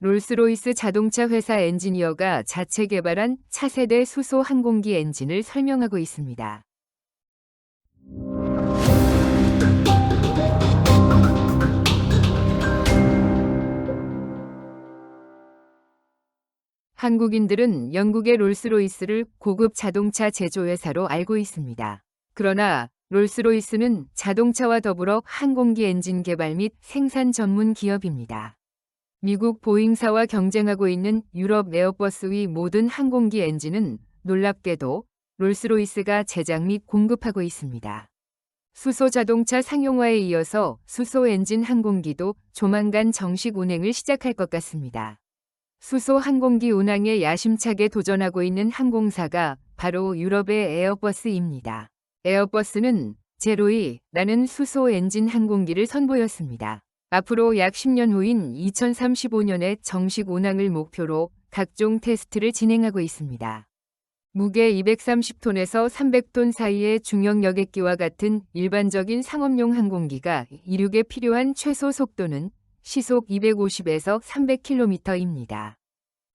롤스로이스 자동차 회사 엔지니어가 자체 개발한 차세대 수소 항공기 엔진을 설명하고 있습니다. 한국인들은 영국의 롤스로이스를 고급 자동차 제조회사로 알고 있습니다. 그러나 롤스로이스는 자동차와 더불어 항공기 엔진 개발 및 생산 전문 기업입니다. 미국 보잉사와 경쟁하고 있는 유럽 에어버스의 모든 항공기 엔진은 놀랍게도 롤스로이스가 제작 및 공급하고 있습니다. 수소 자동차 상용화에 이어서 수소 엔진 항공기도 조만간 정식 운행을 시작할 것 같습니다. 수소 항공기 운항에 야심차게 도전하고 있는 항공사가 바로 유럽의 에어버스입니다. 에어버스는 제로이라는 수소 엔진 항공기를 선보였습니다. 앞으로 약 10년 후인 2035년에 정식 운항을 목표로 각종 테스트를 진행하고 있습니다. 무게 230톤에서 300톤 사이의 중형 여객기와 같은 일반적인 상업용 항공기가 이륙에 필요한 최소 속도는 시속 250에서 300km입니다.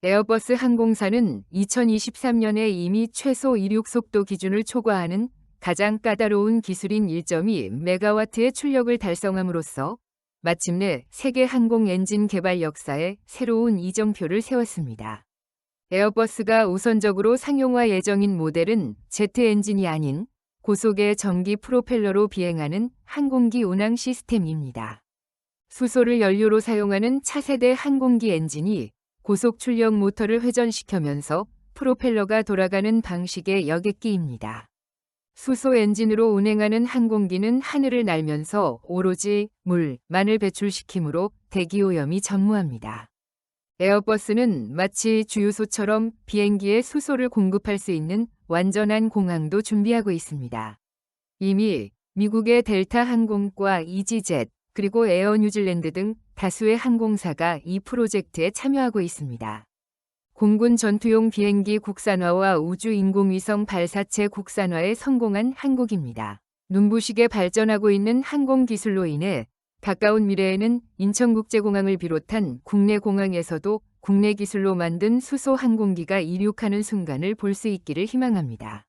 에어버스 항공사는 2023년에 이미 최소 이륙 속도 기준을 초과하는 가장 까다로운 기술인 1.2메가와트의 출력을 달성함으로써 마침내 세계 항공 엔진 개발 역사에 새로운 이정표를 세웠습니다. 에어버스가 우선적으로 상용화 예정인 모델은 제트 엔진이 아닌 고속의 전기 프로펠러로 비행하는 항공기 운항 시스템입니다. 수소를 연료로 사용하는 차세대 항공기 엔진이 고속 출력 모터를 회전시켜면서 프로펠러가 돌아가는 방식의 여객기입니다. 수소 엔진으로 운행하는 항공기는 하늘을 날면서 오로지 물만을 배출시키므로 대기오염이 전무합니다. 에어버스는 마치 주유소처럼 비행기에 수소를 공급할 수 있는 완전한 공항도 준비하고 있습니다. 이미 미국의 델타 항공과 이지젯 그리고 에어 뉴질랜드 등 다수의 항공사가 이 프로젝트에 참여하고 있습니다. 공군 전투용 비행기 국산화와 우주 인공위성 발사체 국산화에 성공한 한국입니다. 눈부시게 발전하고 있는 항공 기술로 인해 가까운 미래에는 인천국제공항을 비롯한 국내 공항에서도 국내 기술로 만든 수소 항공기가 이륙하는 순간을 볼 수 있기를 희망합니다.